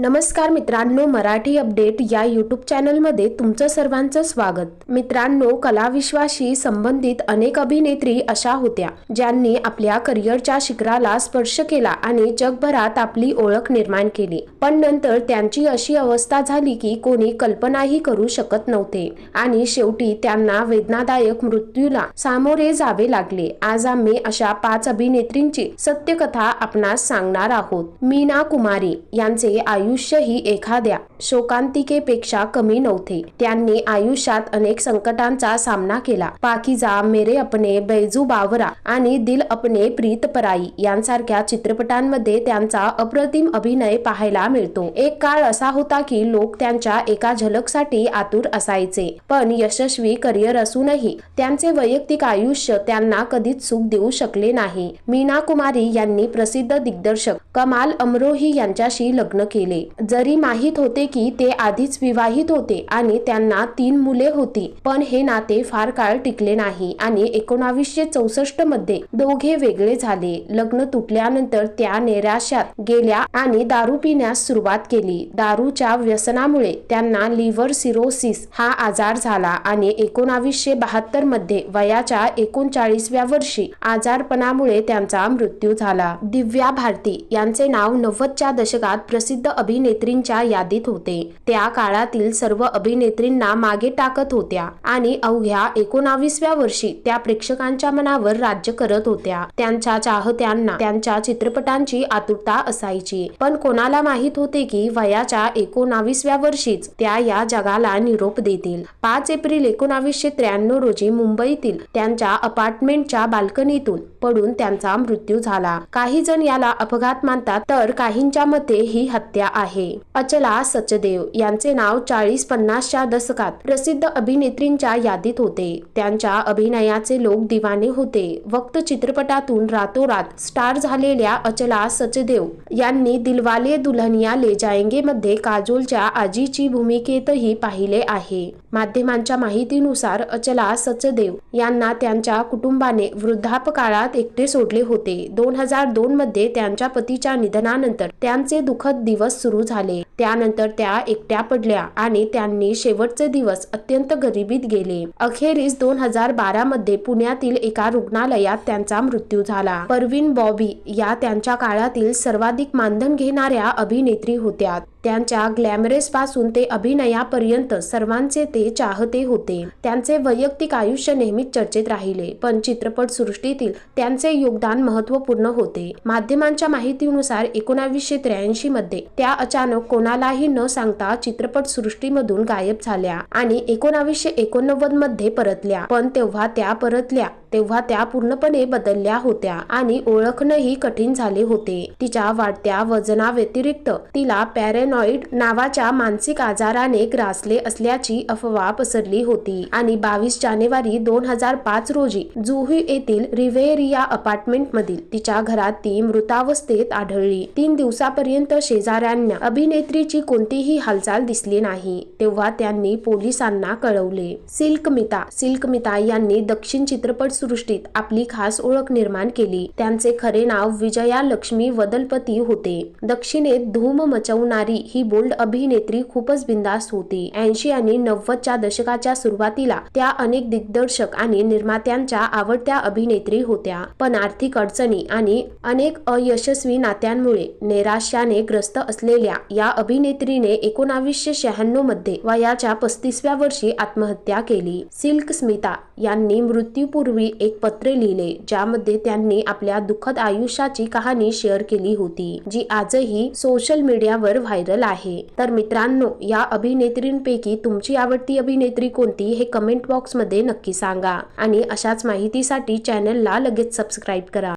नमस्कार मित्रांनो मराठी अपडेट या यूट्यूब चॅनलमध्ये तुमचं सर्वांचं स्वागत. मित्रांनो कलाविश्वाशी संबंधित अनेक अभिनेत्री अशा होत्या ज्यांनी आपल्या करिअरच्या शिखराला स्पर्श केला आणि जगभरात आपली ओळख निर्माण केली. पण नंतर त्यांची अशी अवस्था झाली की कोणी कल्पनाही करू शकत नव्हते आणि शेवटी त्यांना वेदनादायक मृत्यूला सामोरे जावे लागले. आज आम्ही अशा पाच अभिनेत्रींची सत्यकथा आपणास सांगणार आहोत. मीना कुमारी यांचे आयुष्य ही एखाद्या शोकांतिकेपेक्षा कमी नव्हते. त्यांनी आयुष्यात अनेक संकटांचा सामना केला. पाकिजा मेरे अपने बैजू बावरा आणि दिल अपने प्रीत पराई यांसारख्या चित्रपटांमध्ये त्यांचा अप्रतिम अभिनय पाहायला मिळतो. एक काळ असा होता की लोक त्यांच्या एका झलकसाठी आतुर असायचे पण यशस्वी करिअर असूनही त्यांचे वैयक्तिक आयुष्य त्यांना कधीच सुख देऊ शकले नाही. मीना कुमारी यांनी प्रसिद्ध दिग्दर्शक कमाल अमरोही यांच्याशी लग्न केले. जरी माहीत होते की ते आधीच विवाहित होते आणि त्यांना तीन मुले होती. पण हे नाते फार काळ टिकले नाही आणि एकोणावीसशे चौसष्टमध्ये दोघे वेगळे झाले. लग्न तुटल्यानंतर त्या नैराश्यात गेल्या आणि दारू पिण्यास सुरुवात केली. दारूच्या व्यसनामुळे त्यांना लिव्हर सिरोसिस हा आजार झाला आणि एकोणावीसशे बहात्तरमध्ये वयाच्या एकोणचाळीसव्या वर्षी आजारपणामुळे त्यांचा मृत्यू झाला. दिव्या भारती यांचे नाव नव्वदच्या दशकात प्रसिद्ध अभिनेत्रींच्या यादीत होते. होते. त्या काळातील सर्व अभिनेत्रींना मागे टाकत होत्या आणि अवघ्या एकोणावीसव्या वर्षी त्या प्रेक्षकांच्या मनावर राज्य करत होत्या. त्यांच्या चाहत्यांना त्यांच्या चित्रपटांची आतुरता असायची. पण कोणाला माहीत होते की वयाच्या एकोणावीसव्या वर्षीच त्या या जगाला निरोप देतील? पाच एप्रिल एकोणावीसशे त्र्याण्णव रोजी मुंबईतील त्यांच्या अपार्टमेंटच्या बाल्कनीतून पडून त्यांचा मृत्यू झाला. काही जण याला अपघात मानतात तर काहींच्या मते ही हत्या आहे. अचला सच सचदेव यांचे नाव चाळीस पन्नासच्या दशकात प्रसिद्ध अभिनेत्रींच्या यादीत होते. त्यांच्या अभिनयाचे लोक दिवाने होते. वक्त चित्रपटातून रातोरात स्टार झालेल्या अचला सचदेव यांनी दिलवाले दुल्हनिया ले जायंगे मध्ये काजोलच्या आजीची भूमिकेतही पाहिले आहे. माध्यमांच्या माहितीनुसार अचला सचदेव यांना त्यांच्या कुटुंबाने वृद्धापकाळात एकटे सोडले होते. दोन हजार दोन मध्ये त्यांच्या पतीच्या निधनानंतर त्यांचे दुःखद दिवस सुरू झाले. त्यानंतर त्या एकट्या पडल्या आणि त्यांनी शेवटचे दिवस अत्यंत गरिबीत गेले. अखेरीस दोन हजार बारा मध्ये पुण्यातील एका रुग्णालयात त्यांचा मृत्यू झाला. परवीन बॉबी या त्यांच्या काळातील सर्वाधिक मानधन घेणाऱ्या अभिनेत्री होत्या. त्यांच्या ग्लॅमरेसपासून ते अभिनयापर्यंत सर्वांचे ते चाहते होते. त्यांचे वैयक्तिक आयुष्य नेहमीच चर्चेत राहिले पण चित्रपट सृष्टीतील त्यांचे योगदान महत्त्वपूर्ण होते. माध्यमांच्या माहितीनुसार एकोणावीसशे त्र्याऐंशी मध्ये त्या अचानक कोणालाही न सांगता चित्रपट सृष्टीमधून गायब झाल्या आणि एकोणावीसशे एकोणनव्वदमध्ये परतल्या पण तेव्हा त्या परतल्या. तेव्हा त्या पूर्णपणे बदलल्या होत्या आणि ओळखणंही कठीण झाले होते. तिच्या वाढत्या वजना व्यतिरिक्त तिला पॅरेनॉइड नावाच्या मानसिक आजाराने ग्रासले असल्याची अफवा पसरली होती आणि बावीस जानेवारी दोन हजार पाच रोजी जुहू येथील रिव्हेरिया अपार्टमेंट मधील तिच्या घरात ती मृतावस्थेत आढळली. तीन दिवसापर्यंत शेजाऱ्यांना अभिनेत्रीची कोणतीही हालचाल दिसली नाही तेव्हा त्यांनी पोलिसांना कळवले. सिल्क मिता सिल्क मिता यांनी दक्षिण चित्रपट सृष्टीत आपली खास ओळख निर्माण केली. त्यांचे खरे नाव विजया लक्ष्मी वदलपती होते. दक्षिणेत धूम मचवणारी ही बोल्ड अभिनेत्री खूपच बिंदास्त होती. ऐंशी आणि नव्वदच्या दशकाच्या सुरुवातीला त्या अनेक दिग्दर्शक आणि निर्मात्यांच्या आवडत्या अभिनेत्री होत्या. पण आर्थिक अडचणी आणि अनेक अयशस्वी नात्यांमुळे नैराश्याने ग्रस्त असलेल्या या अभिनेत्रीने एकोणावीसशे शहाण्णवमध्ये वयाच्या पस्तीसव्या वर्षी आत्महत्या केली. सिल्क स्मिता यांनी मृत्यूपूर्वी एक पत्र लिहिले ज्यामध्ये त्यांनी आपल्या दुःखद आयुष्याची कहाणी शेअर केली होती जी आजही सोशल मीडियावर व्हायरल आहे. तर मित्रांनो या अभिनेत्रींपैकी तुमची आवडती अभिनेत्री कोणती हे कमेंट बॉक्समध्ये नक्की सांगा. आणि अशाच माहितीसाठी चॅनलला लगेच सबस्क्राईब करा.